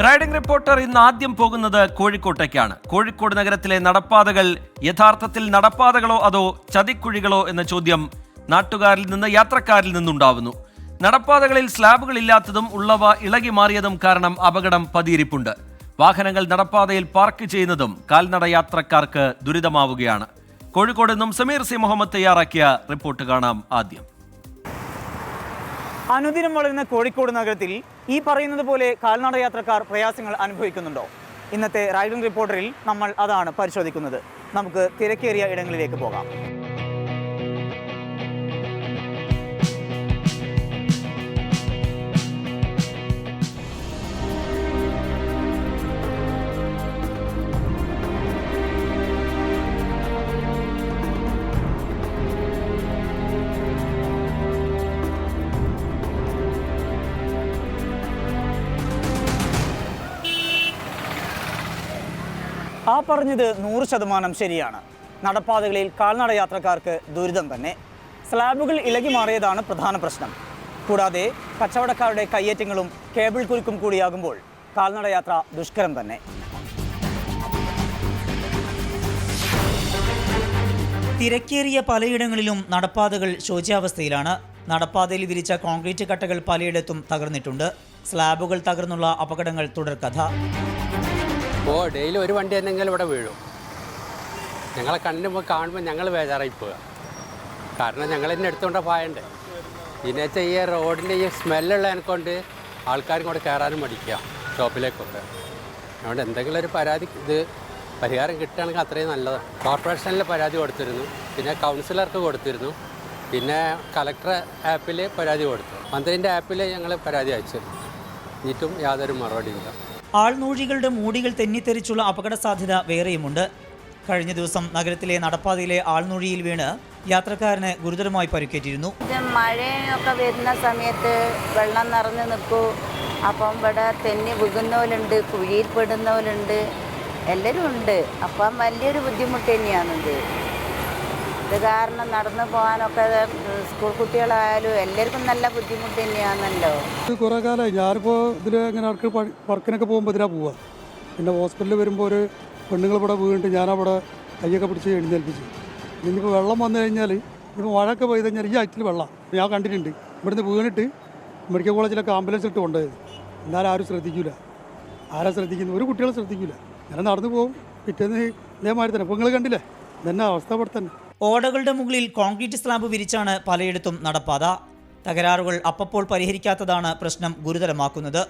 Riding reporter ഇന്ന് ആദ്യം പോകുന്നത് കോഴിക്കോട്ടേക്കാണ്. കോഴിക്കോട് നഗരത്തിലെ നടപ്പാതകൾ യഥാർത്ഥത്തിൽ നടപ്പാതകളോ അതോ ചതിക്കുഴികളോ എന്ന ചോദ്യം നാട്ടുകാരിൽ നിന്ന് യാത്രക്കാരിൽ നിന്നുണ്ടാവുന്നു. നടപ്പാതകളിൽ സ്ലാബുകൾ ഇല്ലാത്തതും ഉള്ളവ ഇളകി മാറിയതും കാരണം അപകടം പതിയിരിപ്പുണ്ട്. വാഹനങ്ങൾ നടപ്പാതയിൽ പാർക്ക് ചെയ്യുന്നതും കാൽനട യാത്രക്കാർക്ക് ദുരിതമാവുകയാണ്. കോഴിക്കോട് നിന്നും സമീർ സി. മുഹമ്മദ് തയ്യാറാക്കിയ റിപ്പോർട്ട് കാണാം ആദ്യം. അനുദിനം വളരുന്ന കോഴിക്കോട് നഗരത്തിൽ ഈ പറയുന്നത് പോലെ കാൽനട യാത്രക്കാർ പ്രയാസങ്ങൾ അനുഭവിക്കുന്നുണ്ടോ? ഇന്നത്തെ റൈഡിംഗ് റിപ്പോർട്ടറിൽ നമ്മൾ അതാണ് പരിശോധിക്കുന്നത്. നമുക്ക് തിരക്കേറിയ ഇടങ്ങളിലേക്ക് പോകാം. ആ പറഞ്ഞത് നൂറ് ശതമാനം ശരിയാണ്. നടപ്പാതകളിൽ കാൽനട യാത്രക്കാർക്ക് ദുരിതം തന്നെ. സ്ലാബുകൾ ഇളകി മാറിയതാണ് പ്രധാന പ്രശ്നം. കൂടാതെ കച്ചവടക്കാരുടെ കയ്യേറ്റങ്ങളും കേബിൾ കുരുക്കും കൂടിയാകുമ്പോൾ കാൽനട യാത്ര ദുഷ്കരം തന്നെ. തിരക്കേറിയ പലയിടങ്ങളിലും നടപ്പാതകൾ ശോച്യാവസ്ഥയിലാണ്. നടപ്പാതയിൽ വിരിച്ച കോൺക്രീറ്റ് കട്ടകൾ പലയിടത്തും തകർന്നിട്ടുണ്ട്. സ്ലാബുകൾ തകർന്നുള്ള അപകടങ്ങൾ തുടർക്കഥ ഓ ഡെയിലി ഒരു വണ്ടി എന്തെങ്കിലും ഇവിടെ വീഴും. ഞങ്ങളെ കണ്ണിന് പോയി കാണുമ്പോൾ ഞങ്ങൾ ബേജാറായി പോവുക കാരണം ഞങ്ങൾ തന്നെ എടുത്തുകൊണ്ട് പായണ്ടേ. പിന്നെ വെച്ചാൽ ഈ റോഡിന്റെ ഈ സ്മെല്ലുള്ളതിനെ കൊണ്ട് ആൾക്കാരും കൂടെ കയറാനും മടിക്കുക ഷോപ്പിലേക്കൊക്കെ. അതുകൊണ്ട് എന്തെങ്കിലും ഒരു പരാതി ഇത് പരിഹാരം കിട്ടുകയാണെങ്കിൽ അത്രയും നല്ലതാണ് കോർപ്പറേഷനിൽ പരാതി കൊടുത്തിരുന്നു. പിന്നെ കൗൺസിലർക്ക് കൊടുത്തിരുന്നു. പിന്നെ കലക്ടർ ആപ്പിൽ പരാതി കൊടുത്തു. മന്ത്രിന്റെ ആപ്പിൽ ഞങ്ങൾ പരാതി അയച്ചിരുന്നു. എന്നിട്ടും യാതൊരു മറുപടിയില്ല ആൾനൂഴികളുടെ മൂടികൾ തെന്നിത്തെറിച്ചുള്ള അപകട സാധ്യത വേറെയുമുണ്ട്. കഴിഞ്ഞ ദിവസം നഗരത്തിലെ നടപ്പാതയിലെ ആൾനുഴിയിൽ വീണ് യാത്രക്കാരന് ഗുരുതരമായി പരിക്കേറ്റിരുന്നു. മഴയൊക്കെ വരുന്ന സമയത്ത് വെള്ളം നിറഞ്ഞു നിൽക്കൂ. അപ്പം ഇവിടെ തെന്നി വീകുന്നവരുണ്ട് കുഴിയിൽ പെടുന്നവരുണ്ട് എല്ലാവരും ഉണ്ട്. അപ്പം വലിയൊരു ബുദ്ധിമുട്ട് തന്നെയാണിത്. ഇത് കാരണം നടന്നു പോകാനൊക്കെ സ്കൂൾ കുട്ടികളായാലും എല്ലാവർക്കും നല്ല ബുദ്ധിമുട്ട് തന്നെയാണല്ലോ. കുറെ കാലമായി ഞാനിപ്പോൾ ഇതിൽ ഇങ്ങനെ പണി- വർക്കിനൊക്കെ പോകുമ്പോൾ ഇതിനാ പോവുക പിന്നെ ഹോസ്പിറ്റലിൽ വരുമ്പോൾ ഒരു പെണ്ണുങ്ങൾ ഇവിടെ വീണിട്ട് ഞാനവിടെ കൈയൊക്കെ പിടിച്ച് എഴുന്നേൽപ്പിച്ചു. ഇനിയിപ്പോൾ വെള്ളം വന്നു കഴിഞ്ഞാൽ ഇപ്പോൾ മഴയൊക്കെ പെയ്ത് കഴിഞ്ഞാൽ ഈ ആറ്റിൽ വെള്ളം ഞാൻ കണ്ടിട്ടുണ്ട്. ഇവിടുന്ന് വീണിട്ട് മെഡിക്കൽ കോളേജിലൊക്കെ ആംബുലൻസ് ഇട്ട് കൊണ്ടുപോയത്. എന്നാലും ആരും ശ്രദ്ധിക്കില്ല ആരാ ശ്രദ്ധിക്കുന്നു? ഒരു കുട്ടികളെ ശ്രദ്ധിക്കില്ല ഞാൻ നടന്നു പോകും. പിറ്റേന്ന് ഇതേമാതിരി തന്നെ. അപ്പോൾ നിങ്ങൾ കണ്ടില്ലേ? ഇതന്നെ അവസ്ഥ? ഇവിടെ തന്നെ ഓടകളുടെ മുകളിൽ കോൺക്രീറ്റ് സ്ലാബ് വിരിച്ചാണ് പലയിടത്തും നടപ്പാത. തകരാറുകൾ അപ്പപ്പോൾ പരിഹരിക്കാത്തതാണ് പ്രശ്നം ഗുരുതരമാക്കുന്നത്.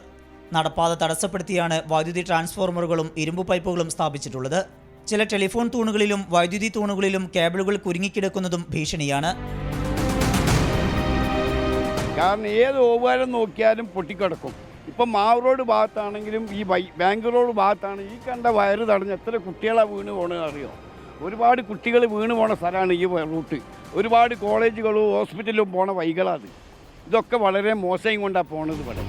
നടപ്പാത തടസ്സപ്പെടുത്തിയാണ് വൈദ്യുതി ട്രാൻസ്ഫോർമറുകളും ഇരുമ്പ് പൈപ്പുകളും സ്ഥാപിച്ചിട്ടുള്ളത്. ചില ടെലിഫോൺ തൂണുകളിലും വൈദ്യുതി തൂണുകളിലും കേബിളുകൾ കുരുങ്ങിക്കിടക്കുന്നതും ഭീഷണിയാണ്. കാരണം ഏത് ഓവാരം നോക്കിയാലും പൊട്ടിക്കിടക്കും. ഇപ്പം മാവ് റോഡ് ഭാഗത്താണെങ്കിലും ഈ ബൈ ബാങ്ക് റോഡ് ഭാഗത്താണ് ഈ കണ്ട വയറ് തടഞ്ഞ് എത്ര കുട്ടികളാണ് വീണ് പോകണമെന്ന് അറിയോ? ഒരുപാട് കുട്ടികൾ വീണ് പോണ സ്ഥലമാണ് ഈ റൂട്ട്. ഒരുപാട് കോളേജുകളും ഹോസ്പിറ്റലും പോണ വൈകളാണ് ഇതൊക്കെ വളരെ മോശം കൊണ്ടാണ് പോണത് ഇവിടെ.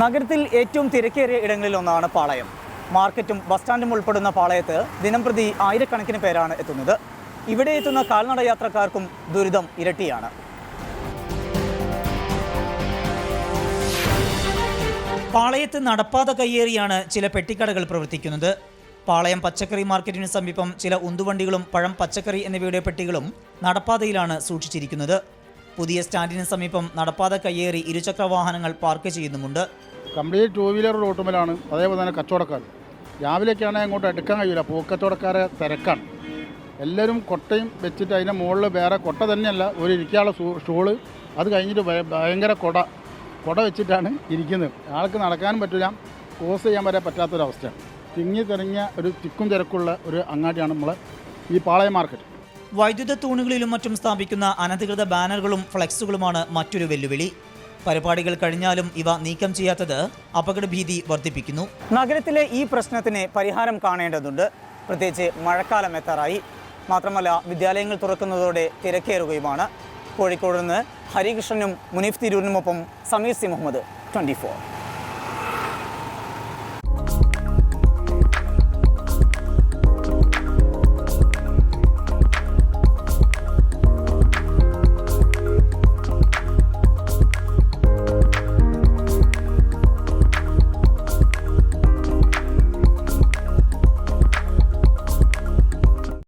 നഗരത്തിൽ ഏറ്റവും തിരക്കേറിയ ഇടങ്ങളിൽ ഒന്നാണ് പാളയം. മാർക്കറ്റും ബസ് സ്റ്റാൻഡും ഉൾപ്പെടുന്ന പാളയത്ത് ദിനംപ്രതി ആയിരക്കണക്കിന് പേരാണ് എത്തുന്നത്. ഇവിടെ എത്തുന്ന കാൽനട യാത്രക്കാർക്കും ദുരിതം ഇരട്ടിയാണ്. പാളയത്ത് നടപ്പാത കയ്യേറിയാണ് ചില പെട്ടിക്കടകൾ പ്രവർത്തിക്കുന്നത്. പാളയം പച്ചക്കറി മാർക്കറ്റിന് സമീപം ചില ഉന്തുവണ്ടികളും പഴം പച്ചക്കറി എന്നിവയുടെ പെട്ടികളും നടപ്പാതയിലാണ് സൂക്ഷിച്ചിരിക്കുന്നത്. പുതിയ സ്റ്റാൻഡിന് സമീപം നടപ്പാത കയ്യേറി ഇരുചക്ര വാഹനങ്ങൾ പാർക്ക് ചെയ്യുന്നുമുണ്ട്. കംപ്ലീറ്റ് ടൂ വീലർ റോട്ടുമലാണ് അതേപോലെ തന്നെ കച്ചവടക്കാർ. രാവിലേക്കാണ് അങ്ങോട്ട് എടുക്കാൻ കഴിയില്ല പൂക്കച്ചവടക്കാരെ തിരക്കാണ്. എല്ലാവരും കൊട്ടയും വെച്ചിട്ട് അതിന്റെ മുകളിൽ വേറെ കൊട്ട തന്നെയല്ല ഒരു ഇരിക്കാനുള്ള സ്റ്റോൾ. അത് കഴിഞ്ഞിട്ട് ഭയങ്കര കൊട. കൊട വെച്ചിട്ടാണ് ഇരിക്കുന്നത്. ആൾക്ക് നടക്കാനും പറ്റില്ല ക്രോസ് ചെയ്യാൻ വരെ പറ്റാത്തൊരവസ്ഥയാണ് തിങ്ങി തെറിഞ്ഞ ഒരു തിക്കും തിരക്കുള്ള ഒരു അങ്ങാടിയാണ് നമ്മൾ ഈ പാളയ മാർക്കറ്റ്. വൈദ്യുത തൂണുകളിലും മറ്റും സ്ഥാപിക്കുന്ന അനധികൃത ബാനറുകളും ഫ്ലെക്സുകളുമാണ് മറ്റൊരു വെല്ലുവിളി. പരിപാടികൾ കഴിഞ്ഞാലും ഇവ നീക്കം ചെയ്യാത്തത് അപകടഭീതി വർദ്ധിപ്പിക്കുന്നു. നഗരത്തിലെ ഈ പ്രശ്നത്തിന് പരിഹാരം കാണേണ്ടതുണ്ട്. പ്രത്യേകിച്ച് മഴക്കാലം എത്താറായി. മാത്രമല്ല വിദ്യാലയങ്ങൾ തുറക്കുന്നതോടെ തിരക്കേറുകയുമാണ്. കോഴിക്കോട് നിന്ന് ഹരികൃഷ്ണനും മുനീഫ് തിരൂരിനുമൊപ്പം സമീർ സി മുഹമ്മദ് ട്വന്റി